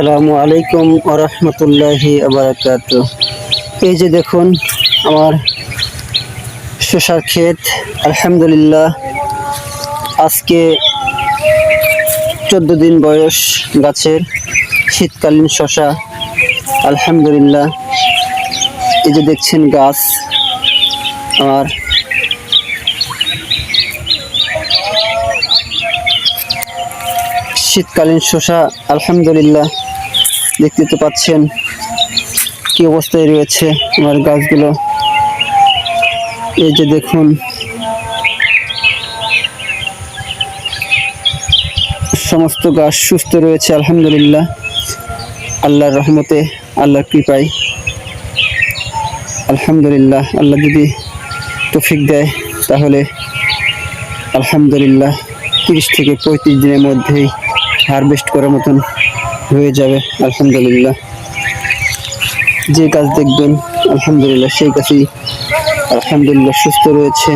আসসালামু আলাইকুম ওরহমতুল্লাহি আবরাকাত এই যে দেখুন, আমার শশার ক্ষেত, আলহামদুলিল্লাহ। আজকে চোদ্দ দিন বয়স গাছের শীতকালীন শশা আলহামদুলিল্লাহ। এই যে দেখছেন গাছ, আমার শীতকালীন শশা আলহামদুলিল্লাহ। দেখতে তো পাচ্ছেন কি অবস্থায় রয়েছে আমার গাছগুলো। এই যে দেখুন। সমস্ত গাছ সুস্থ রয়েছে, আলহামদুলিল্লাহ। আল্লাহর রহমতে, আল্লাহর কৃপায়। আলহামদুলিল্লাহ, আল্লাহ যদি তৌফিক দেয়, তাহলে আলহামদুলিল্লাহ, তিরিশ থেকে পঁয়ত্রিশ দিনের মধ্যেই হারভেস্ট করার মতন হয়ে যাবে আলহামদুলিল্লাহ। যে কাজ দেখবেন আলহামদুলিল্লাহ সেই কাজই। আলহামদুলিল্লাহ সুস্থ রয়েছে।